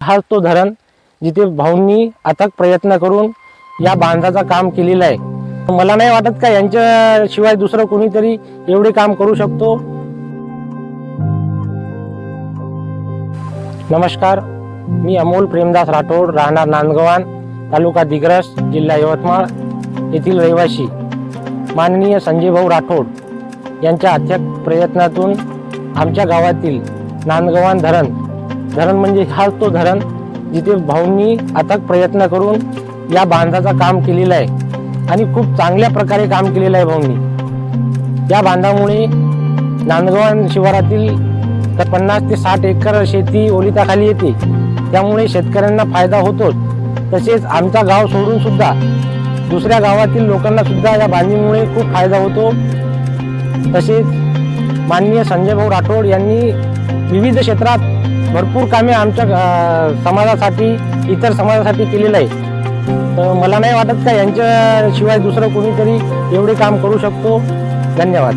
हा तो धरण जिथे भाऊंनी अथक प्रयत्न करून या बांधाचं काम केलेलं आहे. मला नाही वाटत का यांच्याशिवाय दुसरं कोणीतरी एवढे काम करू शकतो? नमस्कार मी अमोल प्रेमदास राठोड राहणार नांदगवान तालुका दिग्रस जिल्हा यवतमाळ येथील रहिवासी. माननीय संजय भाऊ राठोड यांच्या अथक प्रयत्नातून आमच्या गावातील नांदगवान धरण धरण म्हणजे हा तो धरण जिथे भाऊंनी अथक प्रयत्न करून या बांधाचं काम केलेलं आहे. आणि खूप चांगल्या प्रकारे काम केलेलं आहे भाऊंनी. या बांधामुळे नांदगवान शिवारातील तर पन्नास ते साठ एकर शेती ओलिताखाली येते. त्यामुळे शेतकऱ्यांना फायदा होतोच. तसेच आमचा गाव सोडून सुद्धा दुसऱ्या गावातील लोकांना सुद्धा या बांधणीमुळे खूप फायदा होतो. तसेच माननीय संजय भाऊ राठोड यांनी विविध क्षेत्रात भरपूर कामे आमच्या समाजासाठी इतर समाजासाठी केलेलं आहे. तर मला नाही वाटत का यांच्याशिवाय दुसरं कोणीतरी एवढे काम करू शकतो. धन्यवाद.